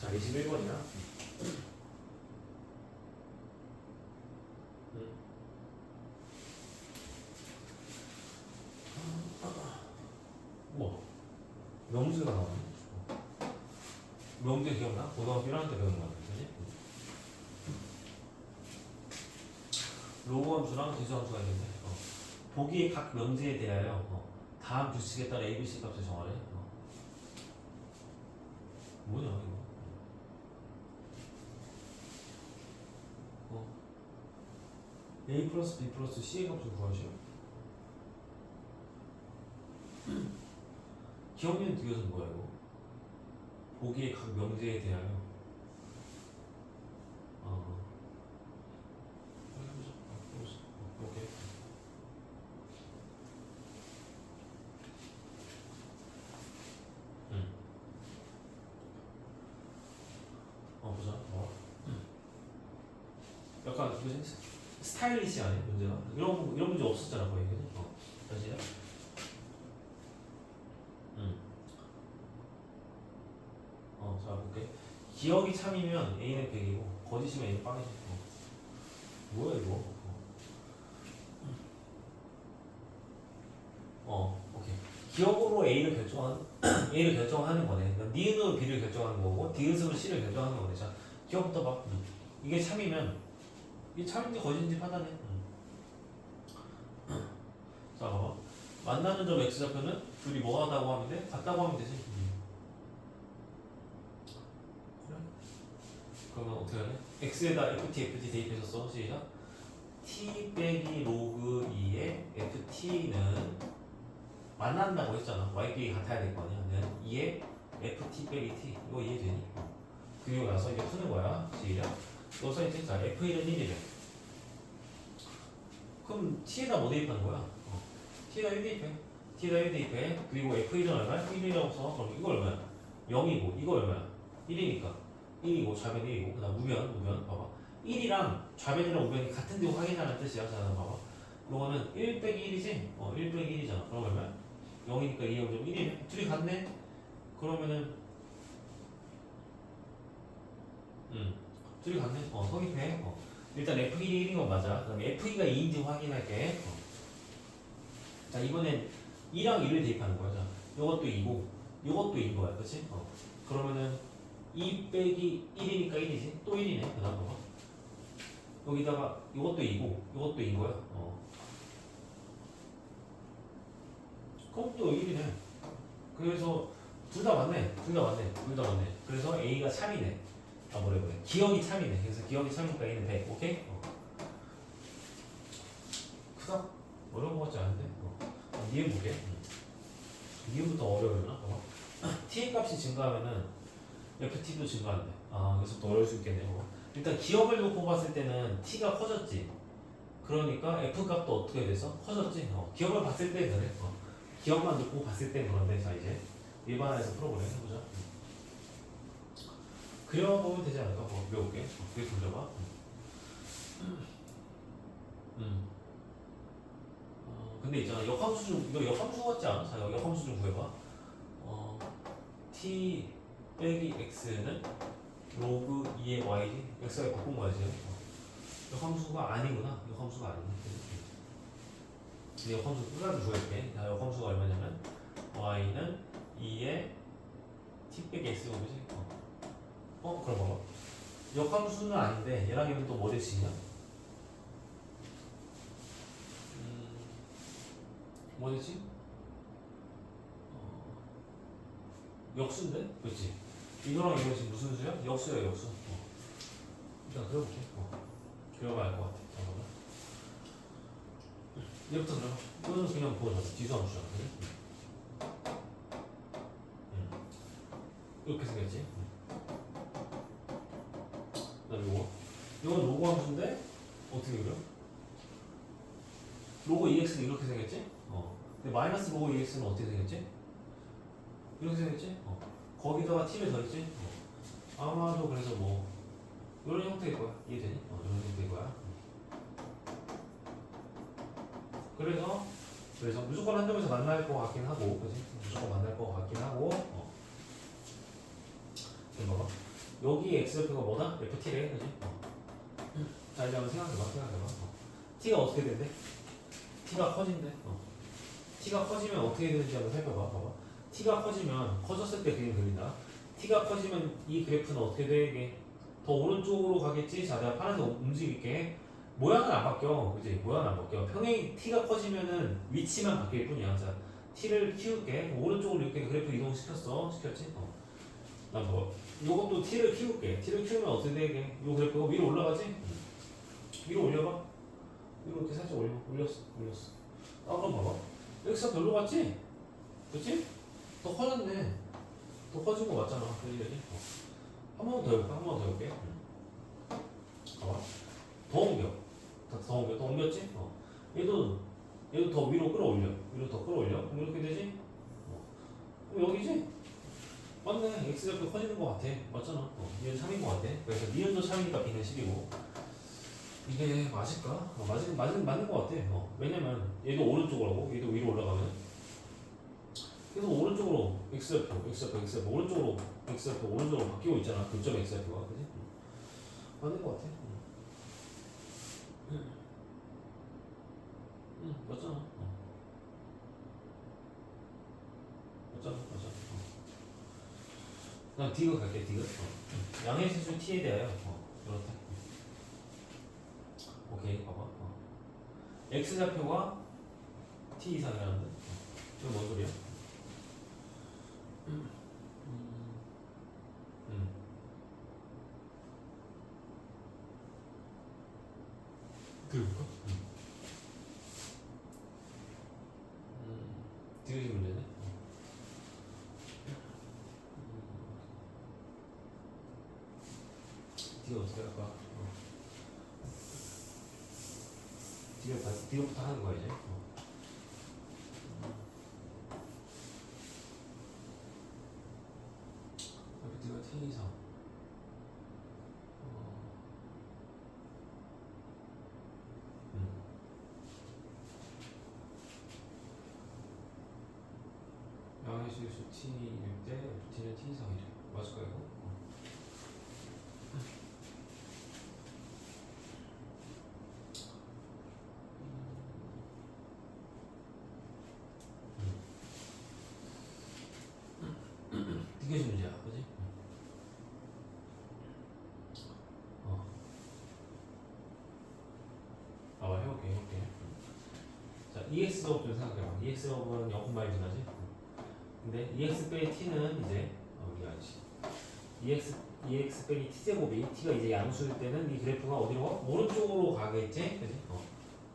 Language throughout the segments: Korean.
자, 21번이야. 뭐? 명수가 나오네. 명수 기억나? 고등학교 1학년 때 배우는 거 그지? 로그 함수랑 지수 함수가 있는데 어. 보기의 각 명제에 대하여 어. 다음 규칙에 따라 ABC 값을 정하래. 어. 뭐냐 이거? 어. A 플러스 B 플러스 C의 값을 구하시오. 기억력 뭐야 이거? 보기의 각 명제에 대하여 어. 오케이. 응. 어 보자. 어. 약간 뭐지? 스타일리시하네 문제가. 이런 이런 문제 없었잖아 거의. 어. 다시 해. 응. 어, 자 볼게. 기억이 참이면 A는 100이고 거짓이면 A는 빵이지. 어. 뭐야 이거? 어. 어, 오케이. 기억으로 A를 결정하는 A를 결정하는 거네. 그러니까 니은으로 B를 결정하는 거고 디귿으로 C를 결정하는 거네. 자, 기억부터 봐. 이게 참이면 이게 참인지 거짓인지 판단해. 응. 자, 봐봐. 만나는 점 x 좌표는 둘이 뭐 하다고 하면 돼? 같다고 하면 되지. 그래? 그러면 어떻게 하래? x에다 ft, ft 대입해서 써. 시작. t 빼기 로그 2의 ft는 만난다고 했잖아. y끼리 같아야 될 거 아니야. 는 2의 ft 빼기 t. 이거 이해되니? 그리고 나서 이제 푸는 거야. 시작. 너 써있지? 자, f1은 1이래. 그럼 t에다 뭐 대입하는 거야? 어. t에다 1 대입해. t에다 1 대입해. 그리고 f1은 얼마야? 1이라고 써. 그럼 이거 얼마야? 0이고, 이거 얼마야? 1이니까. 1이고, 좌변 1이고, 그 다음 우변, 우변. 봐봐. 1이랑 좌변이랑 우변이 같은 데 확인하는 뜻이야. 자, 봐봐. 요거는 1 빼기 1이지? 어, 1 빼기 1이잖아. 그럼 얼마야? 0이니까 2 0점 1이네. 둘이 같네? 그러면은, 음, 둘이 같네? 어, 성립해. 어. 일단 F1이 1인 건 맞아. 그 다음에 F2가 2인지 확인할게. 어. 자, 이번엔 2랑 1을 대입하는 거야. 자, 요것도 2고, 요것도 2인 거야. 그치? 어. 그러면은 2 빼기 1이니까 1이지? 또 1이네. 그 다음 거. 여기다가 요것도 2고, 요것도 2인 거야. 어. 그럼 또 1이네. 그래서 둘 다 맞네. 둘 다 맞네. 둘 다 맞네. 그래서 A가 참이네. 아, 뭐래, 뭐래. 기억이 참이네. 그래서 기억이 참이니까 A는 100. 오케이? 어. 크다? 어려운 것 같지 않은데? 어. 어, 니은 볼게. 니은부터 어려우려나? 봐봐. t의 값이 증가하면은 ft도 증가한대. 아, 그래서 또 어려울 수 있겠네. 요 일단 기억을 놓고 봤을 때는 t가 커졌지. 그러니까 f 값도 어떻게 돼서 커졌지. 어, 기억을 봤을 때 그래. 어, 기억만 놓고 봤을 때 그런데 자 이제 일반화해서 풀어보래 해보자. 그려보면 되지 않을까? 뭐 그려볼게. 어, 그게 돌려봐. 음. 어, 근데 있잖아 역함수 좀 이거 역함수 같지 않아? 자 역함수 좀 구해봐. 어, t 빼기 x는 로그 2의 y지 x가 바꾼 거야지. 어. 역함수가 아니구나. 역함수가 아니네. 근데 역함수 끝까지 구할게. 자 역함수가 얼마냐면 y는 2의 t 빼기 x가 그지? 어. 어 그럼 봐봐. 역함수는 아닌데 얘랑 얘는 또뭐 대칭이야? 음, 뭐 되지? 어, 역수인데? 그렇지? 이거랑 이거 지금 무슨 수야? 역수야 역수 어. 일단 그려볼게 어. 그려봐야 알것 같아 잠깐만 얘부터 그려봐 이거는 그냥 보여줘 지수함 수잖아 그지? 음. 이렇게 생겼지? 그 다음 요거 함수인데 어떻게 그려? 로고 EX는 이렇게 생겼지? 어. 근데 마이너스 로고 EX는 어떻게 생겼지? 이렇게 생겼지? 어. 거기다가 t를 더했지? 어. 아마도 그래서 뭐 이런 형태일 거야. 이해되니? 어, 이런 형태일 거야. 그래서 그래서 무조건 한 점에서 만날 것 같긴 하고, 그지? 무조건 만날 것 같긴 하고. 어. 봐봐. 여기 x좌표가 뭐다? ft래 그지? 어. 자 이제 한번 생각해봐 생각해봐. 어. t가 어떻게 된대? t가 커진대. 어. t가 커지면 어떻게 되는지 한번 살펴봐 봐봐. t가 커지면 커졌을 때 그림 그린다. t가 커지면 이 그래프는 어떻게 돼 이게? 더 오른쪽으로 가겠지? 자 내가 파란색 움직일게. 모양은 안 바뀌어 그지? 모양은 안 바뀌어. 평행 t가 커지면은 위치만 바뀔 뿐이야. 자 t를 키울게. 오른쪽으로 이렇게 그래프 이동시켰어. 시켰지? 어. 난뭐 요것도 t를 키울게. t를 키우면 어떻게 되게? 요 그래프가 위로 올라가지 위로 올려봐. 위로 이렇게 살짝 올려 올렸어 올렸어. 아 그럼 봐봐. x가 별로 갔지? 그치? 더 커졌네. 더 커진 거 맞잖아 그지 그지 어. 한번 더 해볼까? 한번 더 해볼게. 봐봐. 더 옮겨. 더, 더 옮겨. 더 옮겼지? 어. 얘도 얘도 더 위로 끌어올려. 위로 더 끌어올려. 그럼 이렇게 되지? 어. 그럼 여기지? 맞네. X좌표 커지는 거 같아. 맞잖아. 어. 얘는 3인 거 같아. 그래서 니은도 3이니까 b는 10이고 이게 맞을까? 어, 맞은, 맞은, 맞는 거 같아 어. 왜냐면 얘도 오른쪽으로 얘도 위로 올라가면 계속 오른쪽으로 x좌표 x좌표 x좌표 오른쪽으로 x좌표 오른쪽으로 바뀌고 있잖아 교점 x좌표가 그지? 맞는 거 같아 응, 응 맞잖아 어. 맞잖아 맞잖아 어. 난 디귿 갈게 디귿 어. 양의 실수 t에 대하여 어. 이렇다 오케이 봐봐 어. x좌표가 t 이상이라는데 어. 이거 뭔 소리야? 음. 음. 들어볼까? 음. 음. 디귿이 문제네 디귿 어떻게 할까? 어. 디귿 다 디귿부터 하는 거야 이제. 어. 어. 음. 양의 실수 T일 때 FT는 T 이상이래. 맞을까 이거? 어. 이게 문제야, 그지? 어. 아, 해볼게, 해볼게. 자, EX 제곱 좀 생각해봐. EX 제곱은 0콤마에 지나지? 근데 EX 빼기 T는 이제, 어, 이게 아니지. EX, EX 빼기 T 제곱이 T가 이제 양수일 때는 이 그래프가 어디로 가? 오른쪽으로 가겠지? 그지? 어.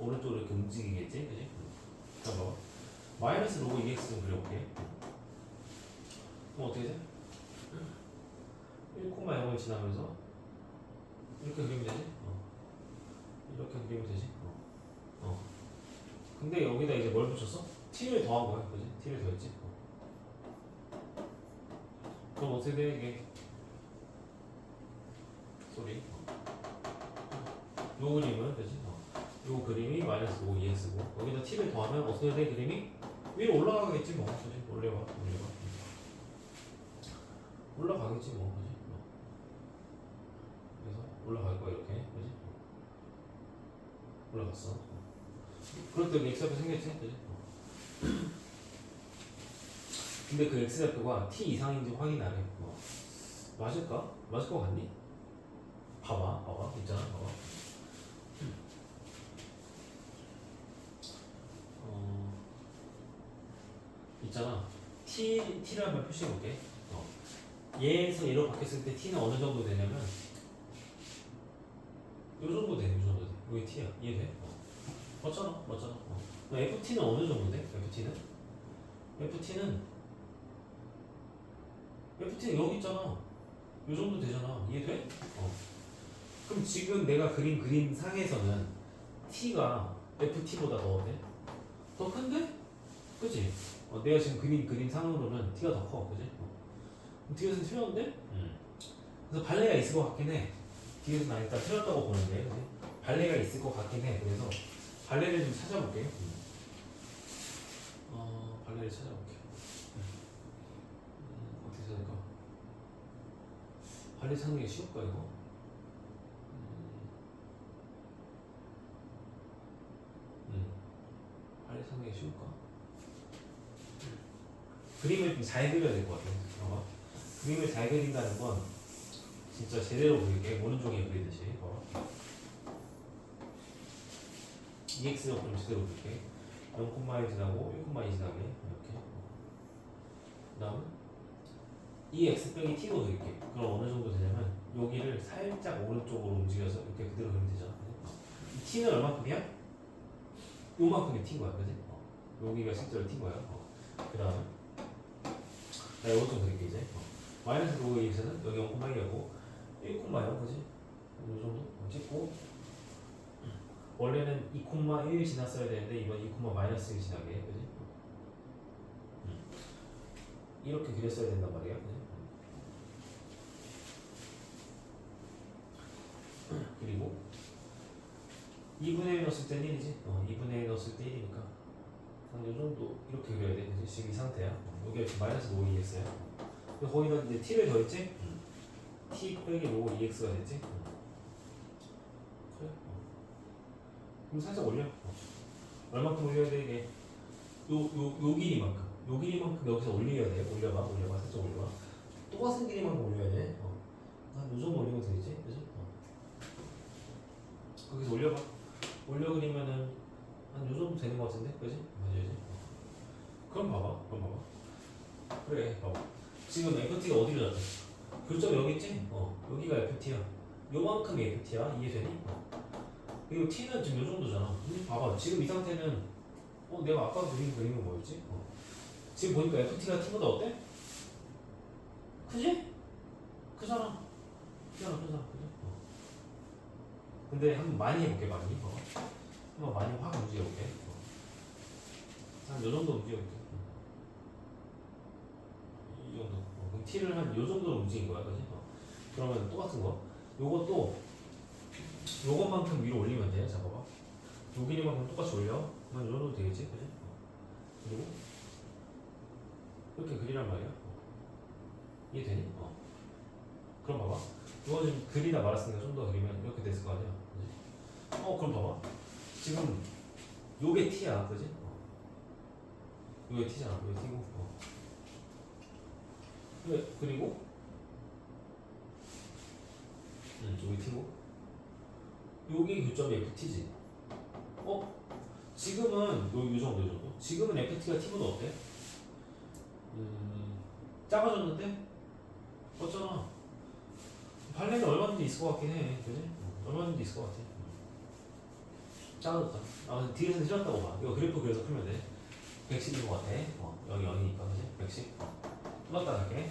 오른쪽으로 이렇게 움직이겠지? 그지? 자, 봐봐. 마이너스 로고 EX 좀 그려볼게. 그럼 어떻게 돼? 1,0을 지나면서 이렇게 그리면 되지? 어. 이렇게 그리면 되지? 어. 어. 근데 여기다 이제 뭘 붙였어? t를 더한 거야, 그지? t를 더했지? 어. 그럼 어떻게 돼 이게? 소리. 어. 요 그림은 되지? 어. 요 그림이 마이너스 5 EX고 여기다 t를 더하면 어떻게 돼 그림이? 위로 올라가겠지 뭐, 그지? 올려봐, 올려봐. 올라가겠지 뭐 그지? 어. 그래서 올라갈 거야 이렇게 그지? 올라갔어 어. 그럴 때 x좌표 생겼지. 근데 그 x좌표가 t 이상인지 확인하래 어. 맞을까? 맞을 것 같니? 봐봐 봐봐 있잖아 봐봐 어, 있잖아 t t를 한번 표시해 볼게 어. 얘에서 얘로 바뀌었을 때 t는 어느 정도 되냐면 요 정도 돼, 요 정도 돼. 이게 t야. 이해돼? 어. 맞잖아, 맞잖아. 어. ft는 어느 정도 돼? ft는? ft는 ft는 여기 있잖아. 요 정도 되잖아. 이해돼? 어. 그럼 지금 내가 그린 그림 상에서는 t가 ft보다 더 어때? 더 큰데? 그지? 어, 내가 지금 그린 그림 상으로는 t가 더 커, 그지? 어. 뒤에서 틀렸는데? 그래서 발레가 있을 것 같긴 해. 뒤에서 나 일단 틀렸다고 보는데, 그지? 발레가 있을 것 같긴 해. 그래서 발레를 좀 찾아볼게. 어, 발레를 찾아볼게. 음, 어떻게 찾을까? 관리 찾는 게 쉬울까 이거? 음, 관리 찾는 게 쉬울까? 그림을 좀 잘 그려야 될 것 같아. 봐봐. 그림을 잘 그린다는 건 진짜 제대로 그릴게 오른쪽에 그리듯이. 봐봐. EX가 그럼 제대로 그릴게. 0,1 지나고 1,2 지나게 이렇게. 그 다음 이 x 빼기 t도 그릴게. 그럼 어느 정도 되냐면 여기를 살짝 오른쪽으로 움직여서 이렇게 그대로 그리면 되잖아. 이 t는 얼마큼이야? 요만큼이 t인 거야, 그지? 어. 여기가 실제로 t인 거야. 어. 그 다음 나 이것 좀 그릴게 이제. 어. 마이너스 로그 2x는 여기 0,1이고 1,0 그지? 이 정도 어, 찍고 원래는 2,1 지났어야 되는데 이번 2, 마이너스 1 지나게 그지? 음. 이렇게 그렸어야 된단 말이야 그지? 그리고 2분의 1 넣었을 때 1이지? 어, 2분의 1 넣었을 때 1이니까 한 요 정도 이렇게 그려야 돼 그지? 지금 이 상태야 어, 여기 마이너스 5ex야 거기다 이제 t를 더했지? t 빼기 로고 2x가 됐지? 그래 어. 그럼 살짝 올려 어. 얼마큼 올려야 돼 이게 요, 요, 요 길이만큼 요 길이만큼 여기서 올려야 돼 올려봐 올려봐 살짝 올려봐 똑같은 길이만큼 올려야 돼 어. 한요 정도 올리면 되지 그지? 어. 거기서 올려봐 올려 그리면은 한 요 정도 되는 거 같은데 그지? 맞아야지 어. 그럼 봐봐 그럼 봐봐 그래 봐봐 지금 FT가 어디로 잡혔어? 교점 여기 있지? 어 여기가 FT야 요만큼 FT야 이해되니? 어. 그리고 T는 지금 요 정도잖아 음, 봐봐 지금 이 상태는 어 내가 아까 그린 그림은 뭐였지? 어. 지금 보니까 FT가 T보다 어때? 크지? 크잖아 크잖아 크잖아 그지? 어. 근데 한번 많이 해볼게 많이 어. 한번 많이 확 움직여볼게 어. 한요 정도 움직여볼게 이 정도. 어, 그럼 t를 한 요 정도로 움직인 거야, 그지? 어. 그러면 똑같은 거. 요것도 요것만큼 위로 올리면 돼. 잡아봐. 요 길이만큼 똑같이 올려. 그러면 요 정도 되겠지, 그지? 어. 그리고 이렇게 그리란 말이야. 어. 이해되니? 어. 그럼 봐봐. 이거 좀 그리다 말았으니까 좀 더 그리면 이렇게 됐을 거 아니야, 그지? 어, 그럼 봐봐. 지금 요게 t야, 그지? 어. 요게 t잖아, 요게 t고. 어. 그리고 음, 여기 T고 여기 교점이 FT지. 어? 지금은 요, 요 정도 요 정도. 지금은 FT가 T보다 어때? 음, 작아졌는데? 어쩌나. 발레는 얼마든지 있을 것 같긴 해. 그지? 얼마든지 있을 것 같아. 작아졌다. 아 뒤에서 틀렸다고 봐. 이거 그래프 그려서 풀면 돼. 110인 것 같아. 어, 여기 0이니까. 그지? 110 풀었다 할게